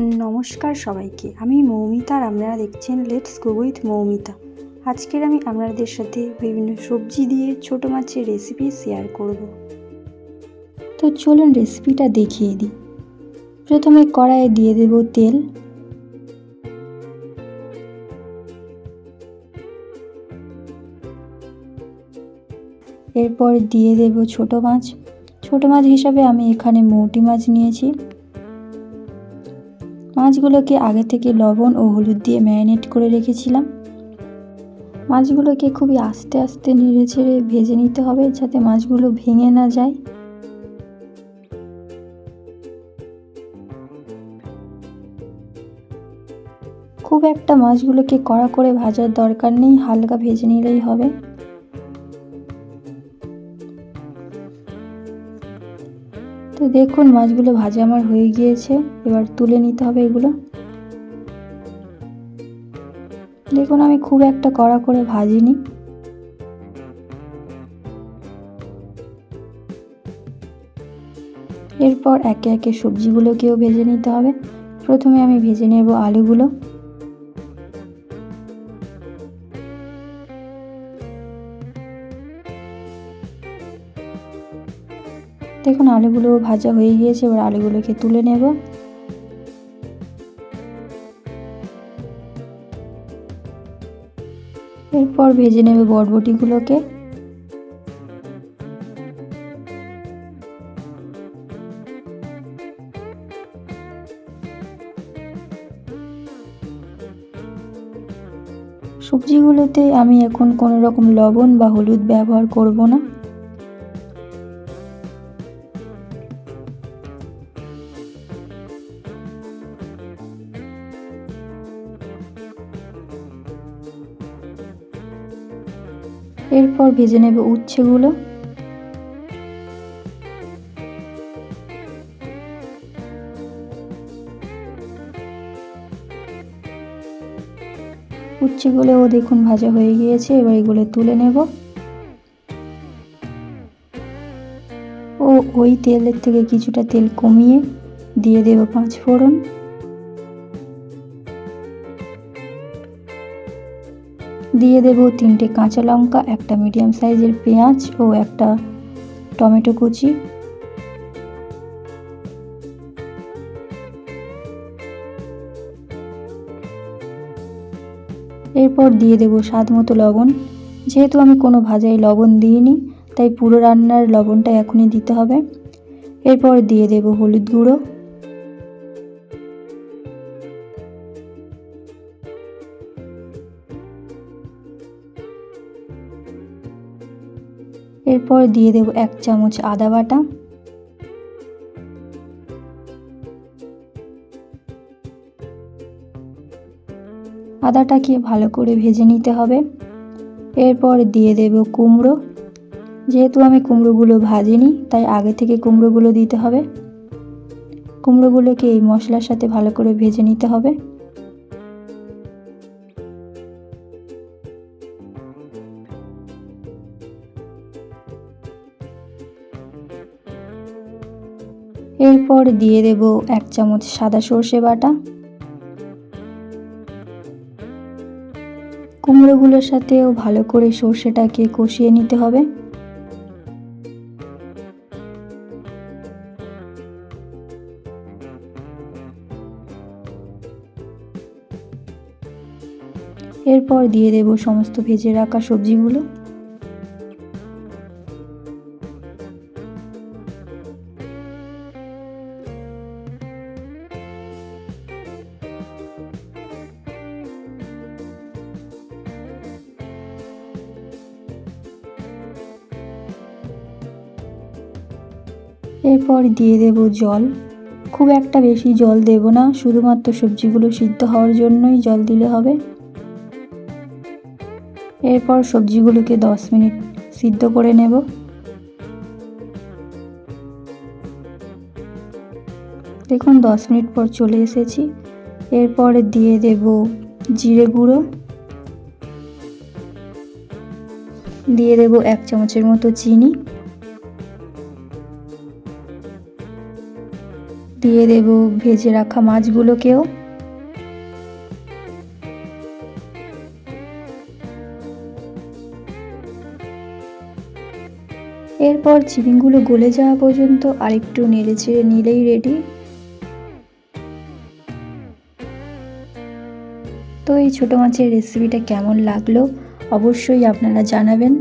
নমস্কার সবাইকে। আমি মৌমিতা, আর আপনারা দেখছেন লেটস গো উইথ মৌমিতা। আজকের আমি আপনাদের সাথে বিভিন্ন সবজি দিয়ে ছোট মাছের রেসিপি শেয়ার করব। তো চলুন রেসিপিটা দেখিয়ে দিই। প্রথমে কড়াইয়ে দিয়ে দেব তেল। এরপর দিয়ে দেব ছোট মাছ। ছোট মাছ হিসাবে আমি এখানে মৌটি মাছ নিয়েছি। মাছগুলোকে আগে থেকে লবণ ও হলুদ দিয়ে ম্যারিনেট করে রেখেছিলাম। মাছগুলোকে খুবই আস্তে আস্তে নেড়ে ছেড়ে ভেজে নিতে হবে যাতে মাছগুলো ভেঙে না যায়। খুব একটা মাছগুলোকে কড়া করে ভাজার দরকার নেই, হালকা ভেজে নিলেই হবে। তো দেখুন, মাছগুলো ভাজা আমার হয়ে গিয়েছে। এবার তুলে নিতে হবে এগুলো। দেখুন, আমি খুব একটা কড়া করে ভাজিনি। এরপর একে একে সবজিগুলোকেও ভেজে নিতে হবে। প্রথমে আমি ভেজে নেব আলুগুলো। দেখুন, আলুগুলো ভাজা হয়ে গিয়েছে, এবার আলুগুলোকে তুলে নেব। এরপর ভেজে নেবে বটবটিগুলোকে। সবজিগুলোতে আমি এখন কোনো রকম লবণ বা হলুদ ব্যবহার করব না। এরপর ভেজে নেবে উচ্ছেগুলো। উচ্ছেগুলোও দেখুন ভাজা হয়ে গিয়েছে, এবার এগুলো তুলে নেব। ও ওই তেলের থেকে কিছুটা তেল কমিয়ে দিয়ে দেব পাঁচ ফোড়ন। দিয়ে দেব তিনটে কাঁচা লঙ্কা, একটা মিডিয়াম সাইজের পেঁয়াজ ও একটা টমেটো কুচি। এরপর দিয়ে দেব স্বাদ মতো লবণ। যেহেতু আমি কোনো ভাজায় লবণ দিইনি, তাই পুরো রান্নার লবণটা এখনই দিতে হবে। এরপর দিয়ে দেব হলুদ গুঁড়ো। এরপর দিয়ে দেব এক চামচ আদা বাটা। আদাটাকে ভালো করে ভেজে নিতে হবে। এরপর দিয়ে দেব কুমড়ো। যেহেতু আমি কুমড়োগুলো ভাজিনি, তাই আগে থেকে কুমড়োগুলো দিতে হবে। কুমড়োগুলোকে এই মশলার সাথে ভালো করে ভেজে নিতে হবে। এরপর দিয়ে দেব এক চামচ সাদা সর্ষে বাটা। কুমড়োগুলোর সাথেও ভালো করে সর্ষেটাকে কষিয়ে নিতে হবে। এরপর দিয়ে দেব সমস্ত ভেজে রাখা সবজিগুলো। এরপর দিয়ে দেব জল। খুব একটা বেশি জল দেব না, শুধুমাত্র সবজিগুলো সিদ্ধ হওয়ার জন্যই জল দিলে হবে। এরপর সবজিগুলোকে দশ মিনিট সিদ্ধ করে নেব। দেখুন, দশ মিনিট পর চলে এসেছি। এরপর দিয়ে দেব জিরে গুঁড়ো। দিয়ে দেব এক চামচের মতো চিনি। দিয়ে দেব ভেজে রাখা মাছগুলোকেও। এরপর চিকেনগুলো গলে যাওয়া পর্যন্ত আরেকটু নেড়ে চেড়ে নিলেই রেডি তো এই ছোটো মাছের রেসিপিটা কেমন লাগল? অবশ্যই আপনারা জানাবেন।